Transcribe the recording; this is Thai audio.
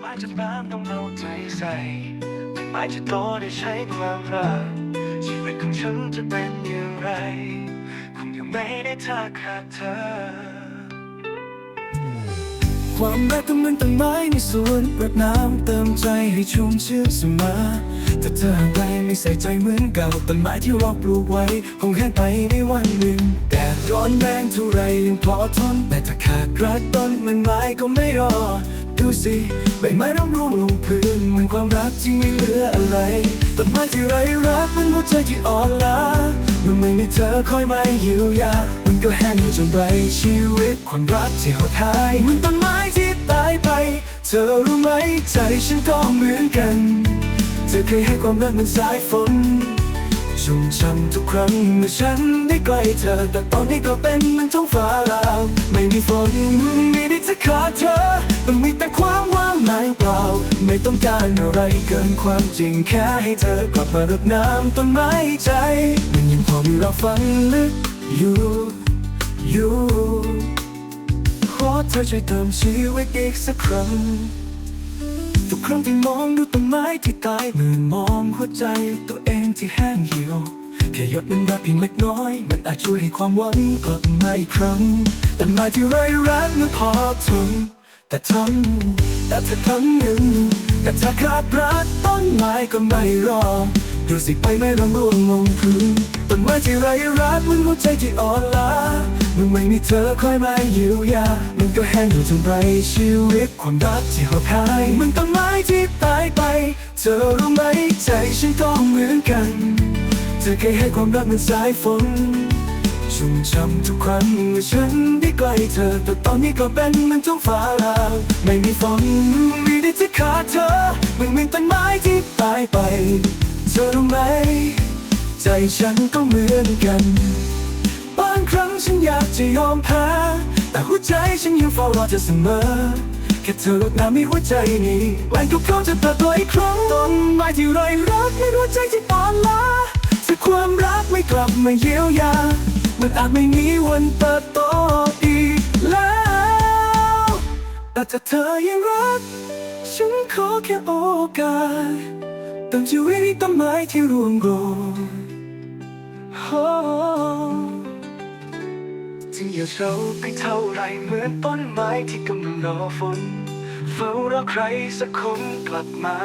ไม้จะบานต้องเอาใจใส่ต้นไม้จะโตได้ใช้ความรักชีวิตของฉันจะเป็นอย่างไร คงยังไม่ได้ถ้าขาดเธอ ความรักก็เหมือนต้นไม้ในสวนรดน้ำเติมใจให้ชุ่มชื่นเสมอแต่เธอห่างไปไม่ใส่ใจเหมือนเก่าต้นไม้ที่เราปลูกไว้คงแห้งไปในวันหนึ่งแดดร้อนแรงเท่าไรยังพอทนแต่ถ้าขาดรักต้นมันไม้ก็ไม่รอด สิใบไม้ร่วงร่วงลงพื้นมือนความรักที่ไม่เหลืออะไรต้นไม้ที่ไร้รักมันหัวใจที่อ่อนล้ามื่อไม่มีเธอคอยมาเยียวยามันก็แห้งจนไรชีวิตความรักที่หดร้ายเหมือนต้นไม้ที่ตายไป เธอรู้ไหมใจฉันก็เหมือนกัน เธอเคยให้ความรักมันสายฝนชุ่มช่ำทุกครั้งเมื่อฉันได้ใกล้เธอ แต่ตอนนี้ก็เป็นเหมันท้องฟ้าลางไม่มีฝนไม่ได้จะขาดเธอ ความว่างไม่เปล่า ไม่ต้องการอะไรเกินความจริงแค่ให้เธอกลับมารดน้ำต้นไม้ใจ มันยังพอมีเราฝังลึกอยู่อยู่ขอเธอช่วยเติมชีวิตอีกสักครั้งทุกครั้งที่มองดูต้นไม้ที่ตายเมื่อมองหัวใจตัวเองที่แห้งเหี่ยวแค่หยดน้ำรักเพียงเล็กน้อย มันอาจช่วยให้ความหวังกลับมาอีกครั้ง แต้นไม้ที่ไร้รักนั้นพอทน แต่ทนแต่ถ้าครั้งหนึ่งแต่ถ้าขาดรักต้นไม้ก็ไม่รอดูสิไปไม่ร่วงร่วงลงพื้นต้นไม้ที่ไร้รักเหมันหัวใจที่อ่อนล้ามื่อไม่มีเธอคอยมาเยียวยา มันก็แห้งอยู่จนไรชีวิตความรักที่หดหายมันต้นไม้ที่ตายไป เธอรู้ไหมใจฉันก็เหมือนกัน เธอเคยให้ความรักมันสายฝน ชุ่มช่ำทุกครั้งเมื่อฉันได้ใกล้เธอ แต่ตอนนี้ก็เป็นเหมันท้องฟ้าลางไม่มีฝนไม่ได้จะขาดเธอเหมือนเหมือนต้นไม้ที่ตายไป เธอรู้ไหม ใจฉันก็เหมือนกัน บางครั้งฉันอยากจะยอมแพ้แต่หัวใจฉันยังเฝ้ารอเธอเสมอแค่เธอลดน้ำให้หัวใจนี้แรงทุกครั้งจะเติบโตอีกครั้งต้นไม้ที่ไร้รักในหัวใจที่อ่อนล้าถ้าความรักไม่กลับมาเยียวยา มันอาจไม่มีวันเติบโตอีกแล้ว แต่ถ้าเธอยังรัก ฉันขอแค่โอกาสเติมชีวิตต้นไม้ที่ร่วงโรยถึงอย่าเศร้าไปเท่าไรเหมือนต้นไม้ที่กำลังรอฝน เฝ้ารอใครสักคนกลับมา